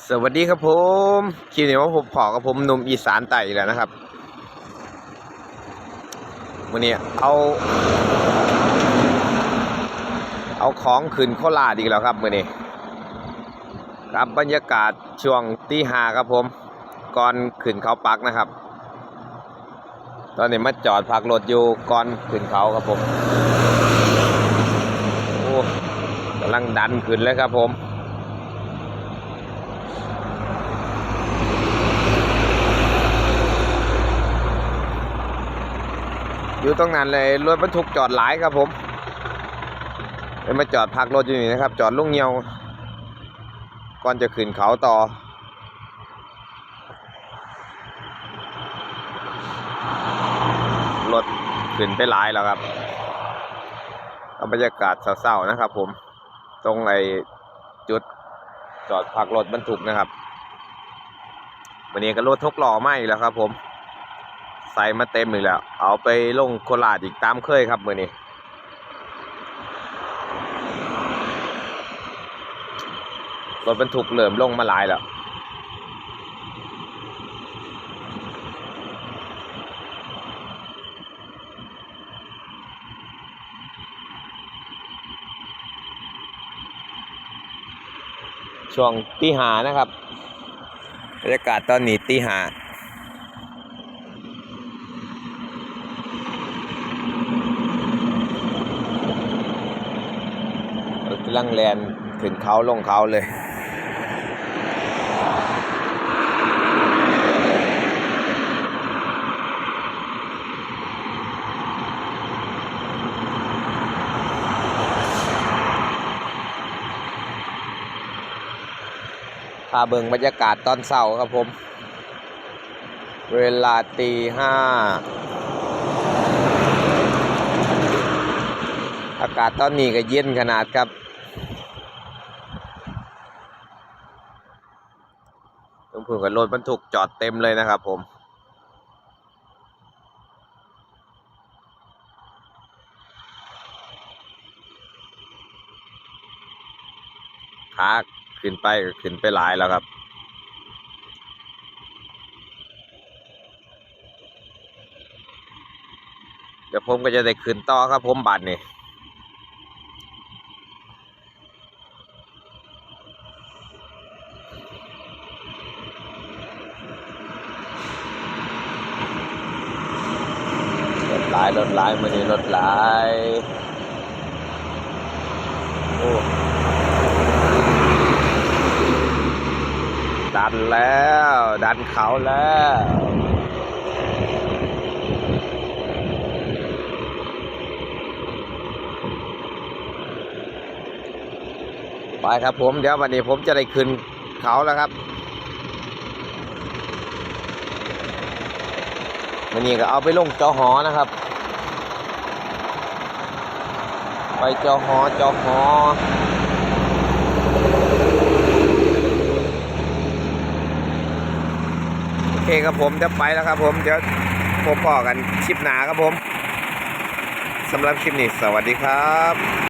สวัสดีครับผมคลิปนี้ว่าผมพอกับผมหนุ่มอีสานไต่แล้วนะครับวันนี้เอา เอาของขึ้นโคราชอีกแล้วครับมื่อนี้ครับบรรยากาศช่วงตีหาครับผมก่อนขึ้นเขาปักนะครับ ตอนนี้มาจอดพักรถอยู่ก่อนขึ้นเขาครับผมโอ้กำลังดันขึ้นเลยครับผม อยู่ตรงนั้นเลยรถบรรทุกจอดหลายครับผมเลยมาจอดพักรถอยู่นี่นะครับ จอดลุงเงียว ก่อนจะขึ้นเขาต่อ รถขึ้นไปหลายแล้วครับเอาบรรยากาศเศร้าๆนะครับ ผม ตรงไอ้จุดจอดพักรถบรรทุกนะครับ วันนี้ก็รถทกหล้อไหมแล้วครับผม ใส่มาเต็มอีกแล้ว เอาไปลงโคราชอีกตามเคยครับมือนี้รถบรรทุกเริ่อมลงมาหลายแล้วช่วงตีหานะครับบรรยากาศตอนนี้ตีหา รถกำ ลังแลนขึ้นเขาลงเขาเลย พาเบิงบรรยากาศตอนเช้าครับผม เวลาตีห้าอากาศตอนนี้ก็เย็นขนาดครับ ตรงพึ่งกับรถบรรทุกจอดเต็มเลยนะครับ ผมขาขึ้นไปก็ขึ้นไปหลายแล้วครับเดี๋ยวผมก็จะได้ขึ้นต่อครับผมบัตรนี่ หลายรถหลายมือนี้รถหลายโอ้ดันแล้ว ดันเขาแล้วไปครับผมเดี๋ยววันนี้ผมจะได้ขึ้นเขาแล้วครับ วันนี้ก็เอาไปลงจอหอนะครับ ไปจอหอจอหอโอเคครับผมจะไปแล้วครับผมเดี๋ยวพบพอกันคลิปหนาครับผมสำหรับคลิปนี้สวัสดีครับ